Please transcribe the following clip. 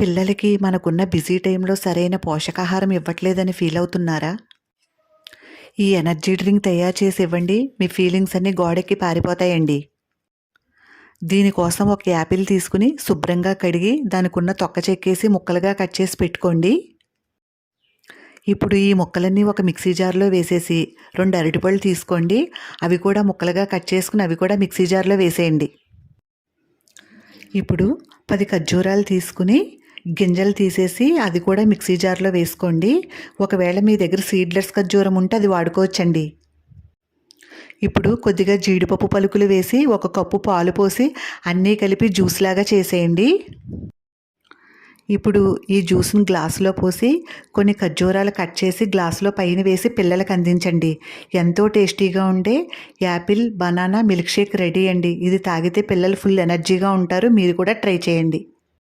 పిల్లలకి మనకున్న బిజీ టైంలో సరైన పోషకాహారం ఇవ్వట్లేదని ఫీల్ అవుతున్నారా? ఈ ఎనర్జీ డ్రింక్ తయారు చేసి ఇవ్వండి. మీ ఫీలింగ్స్ అన్నీ గోడెక్కి పారిపోతాయండి. దీనికోసం ఒక యాపిల్ తీసుకుని శుభ్రంగా కడిగి దానికున్న తొక్క చెక్కేసి ముక్కలుగా కట్ చేసి పెట్టుకోండి. ఇప్పుడు ఈ ముక్కలన్నీ ఒక మిక్సీ జార్లో వేసేసి రెండు అరటిపళ్ళు తీసుకోండి. అవి కూడా ముక్కలుగా కట్ చేసుకుని అవి కూడా మిక్సీ జార్లో వేసేయండి. ఇప్పుడు పది ఖర్జూరాలు తీసుకుని గింజలు తీసేసి అది కూడా మిక్సీ జార్లో వేసుకోండి. ఒకవేళ మీ దగ్గర సీడ్లెస్ ఖర్జూరం ఉంటే అది వాడుకోవచ్చండి. ఇప్పుడు కొద్దిగా జీడిపప్పు పలుకులు వేసి ఒక కప్పు పాలు పోసి అన్నీ కలిపి జ్యూస్ లాగా చేసేయండి. ఇప్పుడు ఈ జ్యూస్ని గ్లాసులో పోసి కొన్ని ఖర్జూరాలు కట్ చేసి గ్లాసులో పైన వేసి పిల్లలకు అందించండి. ఎంతో టేస్టీగా ఉండే apple banana milk shake ready అండి. ఇది తాగితే పిల్లలు ఫుల్ ఎనర్జీగా ఉంటారు. మీరు కూడా ట్రై చేయండి.